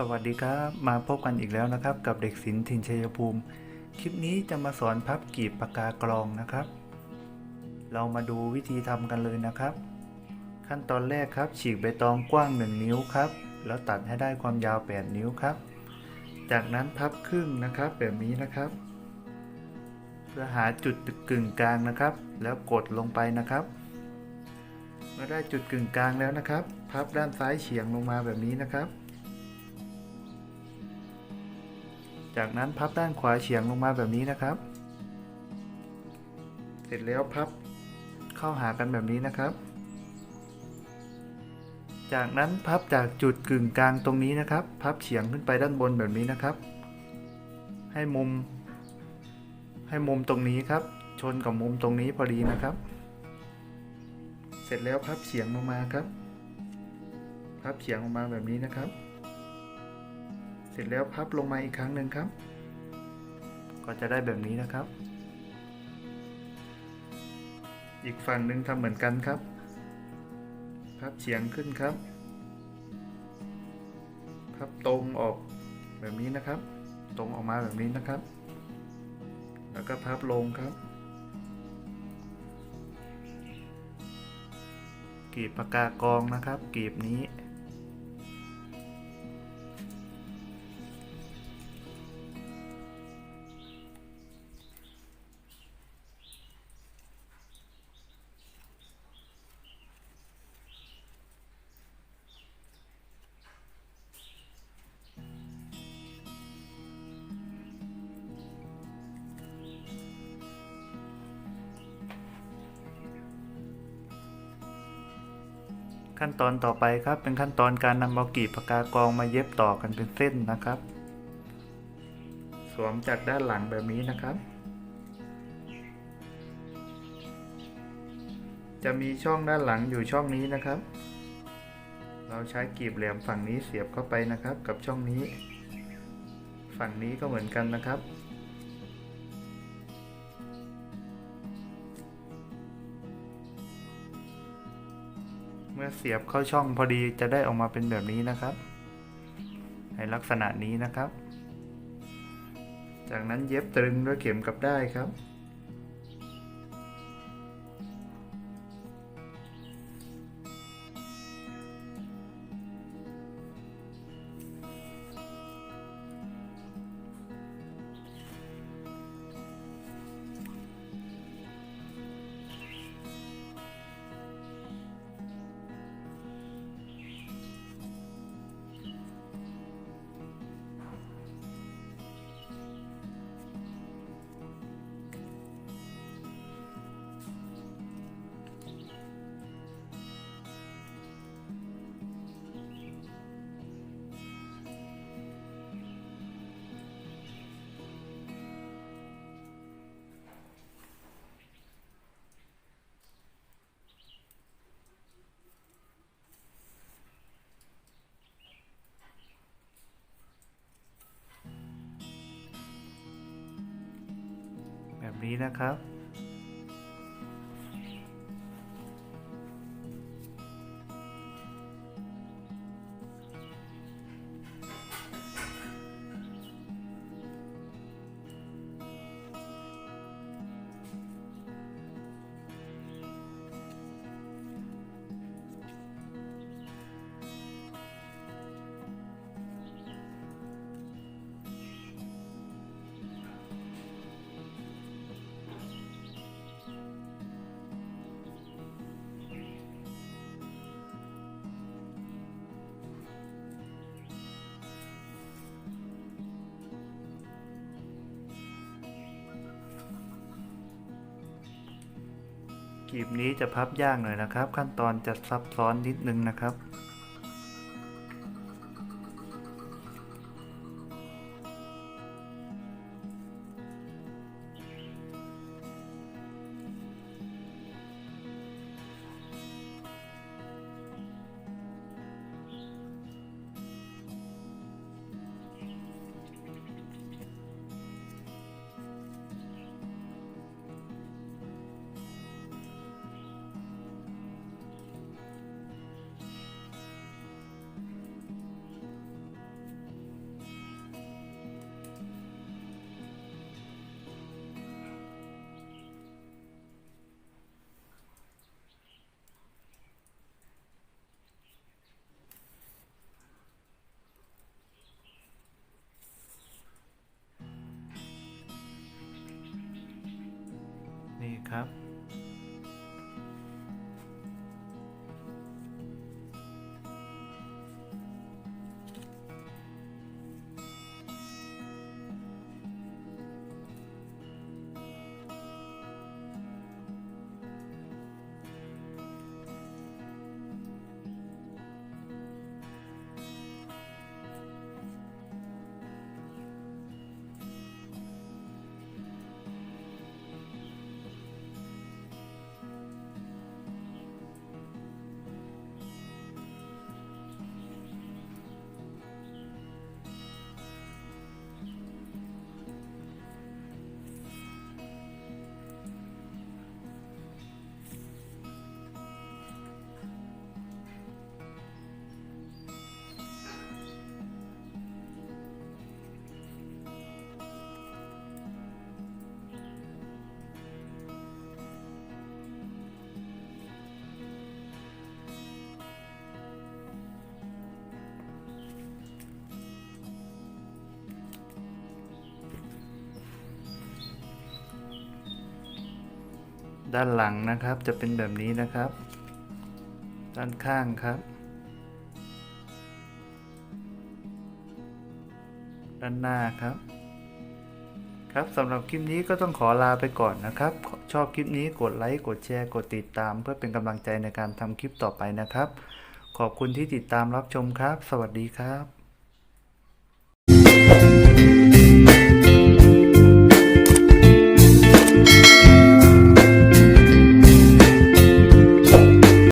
สวัสดีครับ มาพบกันอีกแล้วนะครับ กับเด็กศิลป์ถิ่นชัยภูมิ คลิปนี้จะมาสอนพับกีบปากกากรองนะครับ เรามาดูวิธีทำกันเลยนะครับ ขั้นตอนแรกครับ ฉีกใบตองกว้าง 1 นิ้วครับ แล้วตัดให้ได้ความยาว 8 นิ้วครับ จากนั้นพับครึ่งนะครับแบบนี้นะครับ เพื่อหาจุดกึ่งกลางนะครับ แล้วกดลงไปนะครับเมื่อได้จุดกึ่งกลางแล้วนะครับ พับด้านซ้ายเฉียงลงมาแบบนี้นะครับ จากนั้นพับด้านขวาเฉียงลงมาแบบนี้นะครับ เสร็จแล้วพับเข้าหากันแบบนี้นะครับ จากนั้นพับจากจุดกึ่งกลางตรงนี้นะครับ พับเฉียงขึ้นไปด้านบนแบบนี้นะครับ ให้มุม ให้มุมตรงนี้ครับ ชนกับมุมตรงนี้พอดีนะครับ เสร็จแล้วพับเฉียงลงมาครับ พับเฉียงลงมาแบบนี้นะครับ สร็จแล้วพับลงมาอีกครั้งหนึ่งครับ ก็จะได้แบบนี้นะครับ อีกฝั่งหนึ่งทำเหมือนกันครับ พับเฉียงขึ้นครับ พับตรงออกแบบนี้นะครับ ตรงออกมาแบบนี้นะครับ แล้วก็พับลงครับกีบปากกากองนะครับ กีบนี้ ขั้นตอนต่อไปครับ เป็นขั้นตอนการนำเอากีบปากกากองมาเย็บต่อกันเป็นเส้นนะครับ สวมจากด้านหลังแบบนี้นะครับ จะมีช่องด้านหลังอยู่ช่องนี้นะครับ เราใช้กีบแหลมฝั่งนี้เสียบเข้าไปนะครับ กับช่องนี้ ฝั่งนี้ก็เหมือนกันนะครับ เมื่อเสียบเข้าช่องพอดีจะได้ออกมาเป็นแบบนี้นะครับ ในลักษณะนี้นะครับ จากนั้นเย็บตรึงด้วยเข็มกลับได้ครับ นี้นะครับ กีบนี้จะพับยากหน่อยนะครับ ขั้นตอนจะซับซ้อนนิดนึงนะครับ ครับ ด้านหลังนะครับ จะเป็นแบบนี้นะครับ ด้านข้างครับ ด้านหน้าครับ ครับสำหรับคลิปนี้ก็ต้องขอลาไปก่อนนะครับ ชอบคลิปนี้กดไลค์กดแชร์กดติดตาม เพื่อเป็นกำลังใจในการทำคลิปต่อไปนะครับ ขอบคุณที่ติดตามรับชมครับ สวัสดีครับ